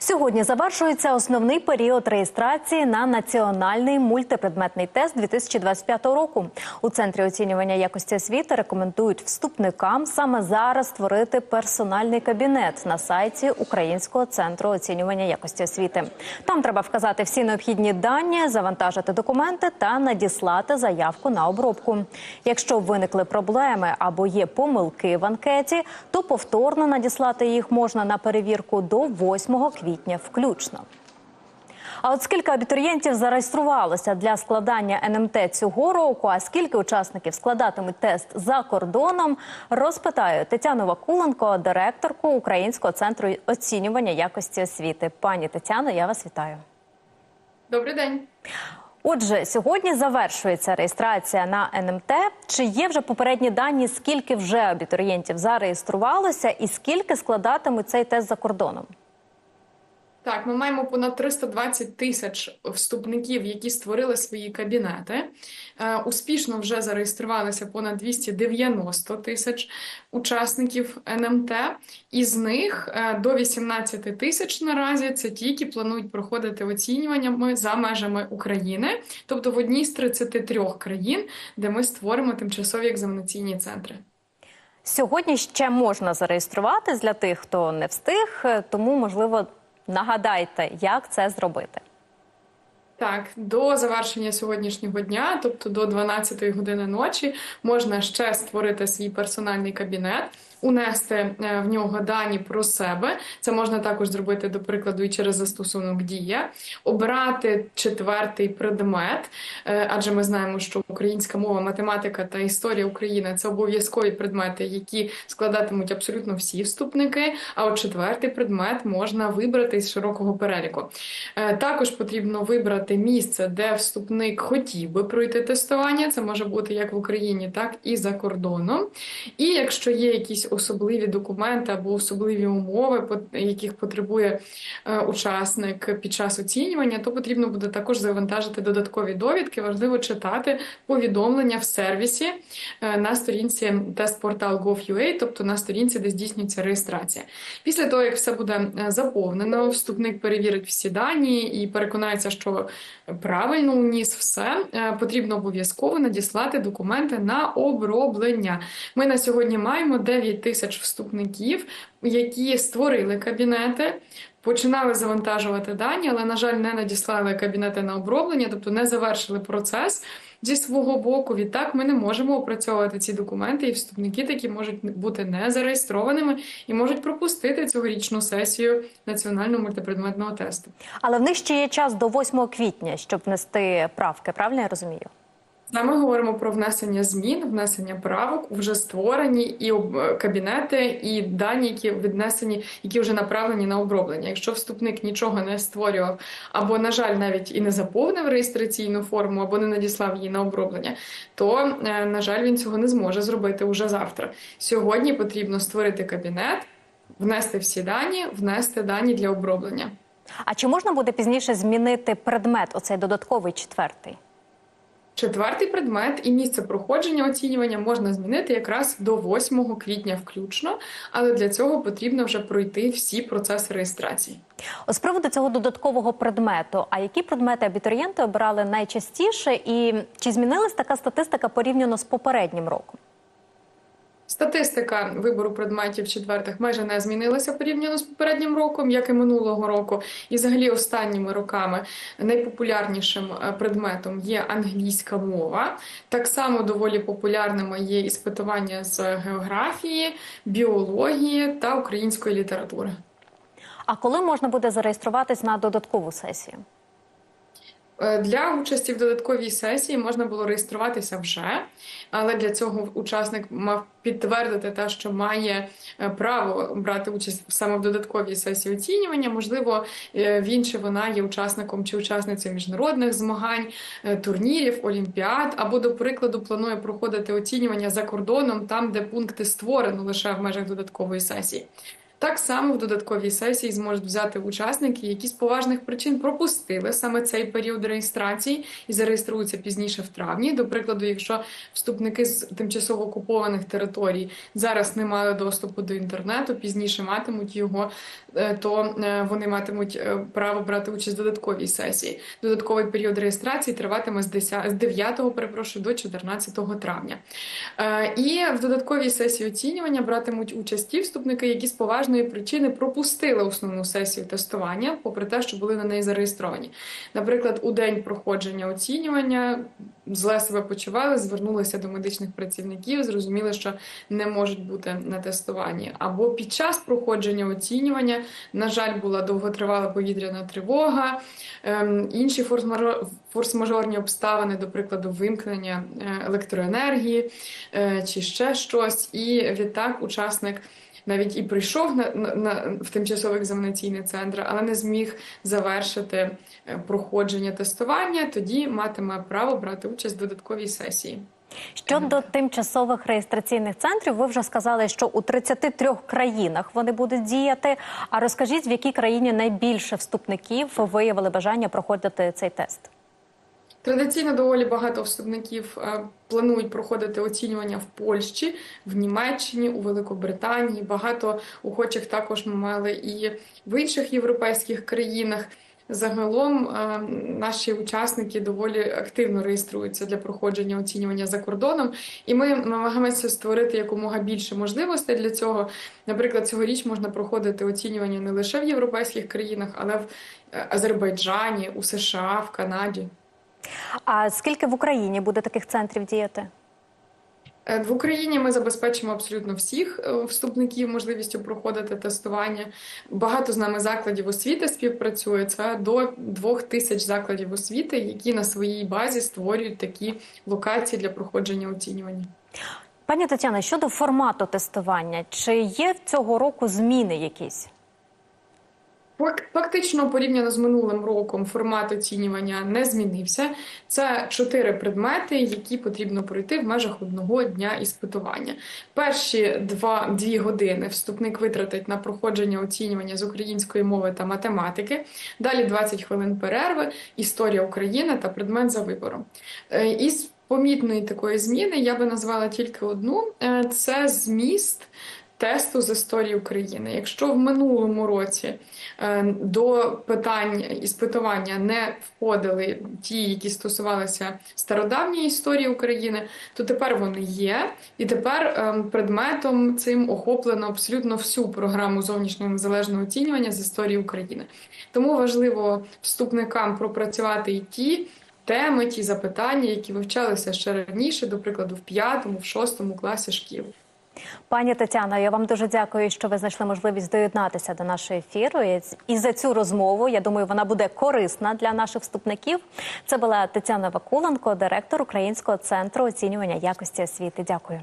Сьогодні завершується основний період реєстрації на національний мультипредметний тест 2025 року. У центрі оцінювання якості освіти рекомендують вступникам саме зараз створити персональний кабінет на сайті Українського центру оцінювання якості освіти. Там треба вказати всі необхідні дані, завантажити документи та надіслати заявку на обробку. Якщо виникли проблеми або є помилки в анкеті, то повторно надіслати їх можна на перевірку до 8 квітня включно. А от скільки абітурієнтів зареєструвалося для складання НМТ цього року, а скільки учасників складатимуть тест за кордоном, розпитаю Тетяну Вакуленко, директорку Українського центру оцінювання якості освіти. Пані Тетяно, я вас вітаю. Добрий день. Отже, сьогодні завершується реєстрація на НМТ. Чи є вже попередні дані, скільки вже абітурієнтів зареєструвалося, і скільки складатимуть цей тест за кордоном? Так, ми маємо понад 320 тисяч вступників, які створили свої кабінети. Е, Успішно вже зареєструвалися понад 290 тисяч учасників НМТ. Із них е, до 18 тисяч наразі це ті, які планують проходити оцінюваннями за межами України, тобто в одній з 33 країн, де ми створимо тимчасові екзаменаційні центри. Сьогодні ще можна зареєструватись для тих, хто не встиг, тому можливо нагадайте, як це зробити. Так, до завершення сьогоднішнього дня, тобто до 12 години ночі, можна ще створити свій персональний кабінет, унести е, в нього дані про себе. Це можна також зробити, до прикладу, і через застосунок Дія, обрати четвертий предмет, е, адже ми знаємо, що українська мова, математика та історія України це обов'язкові предмети, які складатимуть абсолютно всі вступники. А от четвертий предмет можна вибрати з широкого переліку. Е, Також потрібно вибрати місце, де вступник хотів би пройти тестування. Це може бути як в Україні, так і за кордоном. І якщо є якісь особливі документи або особливі умови, яких потребує е, учасник під час оцінювання, то потрібно буде також завантажити додаткові довідки. Важливо читати повідомлення в сервісі е, на сторінці testportal.gov.ua, тобто на сторінці, де здійснюється реєстрація. Після того, як все буде е, заповнено, вступник перевірить всі дані і переконається, що правильно уніс все, потрібно обов'язково надіслати документи на оброблення. Ми на сьогодні маємо 9 тисяч вступників, які створили кабінети. Починали завантажувати дані, але, на жаль, не надіслали кабінети на оброблення, тобто не завершили процес зі свого боку. Відтак ми не можемо опрацьовувати ці документи, і вступники такі можуть бути не зареєстрованими і можуть пропустити цьогорічну сесію національного мультипредметного тесту. Але в них ще є час до 8 квітня, щоб внести правки. Правильно я розумію? Ми говоримо про внесення змін, внесення правок, вже створені і об- кабінети, і дані, які віднесені, які вже направлені на оброблення. Якщо вступник нічого не створював, або, на жаль, навіть і не заповнив реєстраційну форму, або не надіслав її на оброблення, то, е, на жаль, він цього не зможе зробити уже завтра. Сьогодні потрібно створити кабінет, внести всі дані, внести дані для оброблення. А чи можна буде пізніше змінити предмет, оцей додатковий четвертий? Четвертий предмет і місце проходження оцінювання можна змінити якраз до 8 квітня включно, але для цього потрібно вже пройти всі процеси реєстрації. З приводу цього додаткового предмету, а які предмети абітурієнти обирали найчастіше, і чи змінилась така статистика порівняно з попереднім роком? Статистика вибору предметів четвертих майже не змінилася порівняно з попереднім роком, як і минулого року. І взагалі останніми роками найпопулярнішим е, предметом є англійська мова. Так само доволі популярними є іспитування з географії, біології та української літератури. А коли можна буде зареєструватись на додаткову сесію? Е, Для участі в додатковій сесії можна було реєструватися вже, але для цього учасник мав підтвердити те, що має е, право брати участь саме в додатковій сесії оцінювання. Можливо, е, він чи вона є учасником чи учасницею міжнародних змагань, турнірів, олімпіад, або, до прикладу, планує проходити оцінювання за кордоном, там, де пункти створено лише в межах додаткової сесії. Так само в додатковій сесії зможуть взяти учасники, які з поважних причин пропустили саме цей період реєстрації і зареєструються пізніше в травні. До прикладу, якщо вступники з тимчасово окупованих територій зараз не мали доступу до інтернету, пізніше матимуть його то е, вони матимуть е, право брати участь в додатковій сесії. Додатковий період реєстрації триватиме з 10, з 9 перепрошую, до 14 травня. Е, І в додатковій сесії оцінювання братимуть участь ті вступники, які з поважної причини пропустили основну сесію тестування, попри те, що були на неї зареєстровані. Наприклад, у день проходження оцінювання зле себе почували, звернулися до медичних працівників, зрозуміли, що не можуть бути на тестуванні. Або під час проходження оцінювання, на жаль, була довготривала повітряна тривога, ем, інші форс-мажор- форс-мажорні обставини, до прикладу, вимкнення е, електроенергії е, чи ще щось. І відтак учасник. Навіть і прийшов на, на, на в тимчасовий екзаменаційний центр, але не зміг завершити е, проходження тестування, тоді матиме право брати участь в додатковій сесії. Щодо тимчасових реєстраційних центрів, ви вже сказали, що у 33 країнах вони будуть діяти. А розкажіть, в якій країні найбільше вступників виявили бажання проходити цей тест? Традиційно доволі багато вступників е, планують проходити оцінювання в Польщі, в Німеччині, у Великобританії. Багато охочих також ми мали і в інших європейських країнах. Загалом е, наші учасники доволі активно реєструються для проходження оцінювання за кордоном, і ми намагаємося створити якомога більше можливостей для цього. Наприклад, цьогоріч можна проходити оцінювання не лише в європейських країнах, але в е, Азербайджані, у США, в Канаді. А скільки в Україні буде таких центрів діяти? Е, В Україні ми забезпечимо абсолютно всіх е, вступників можливістю проходити тестування. Багато з нами закладів освіти співпрацює. Це до двох тисяч закладів освіти, які на своїй базі створюють такі локації для проходження оцінювання. Пані Тетяна, щодо формату тестування, чи є цього року зміни якісь? Фак- Фактично, порівняно з минулим роком, формат оцінювання не змінився. Це чотири предмети, які потрібно пройти в межах одного дня іспитування. Перші два дві години вступник витратить на проходження оцінювання з української мови та математики. Далі 20 хвилин перерви, історія України та предмет за вибором. Е, Із помітної такої зміни я би назвала тільки одну: Е, це зміст. Тесту з історії України. Якщо в минулому році е, до питань іспитування не входили ті, які стосувалися стародавньої історії України, то тепер вони є, і тепер е, предметом цим охоплено абсолютно всю програму зовнішнього незалежного оцінювання з історії України. Тому важливо вступникам пропрацювати і ті. Теми, ті запитання, які вивчалися ще раніше, до прикладу, в п'ятому, в шостому класі шкіл. Пані Тетяно, я вам дуже дякую, що ви знайшли можливість доєднатися до нашого ефіру. І за цю розмову я думаю, вона буде корисна для наших вступників. Це була Тетяна Вакуленко, директор Українського центру оцінювання якості освіти. Дякую.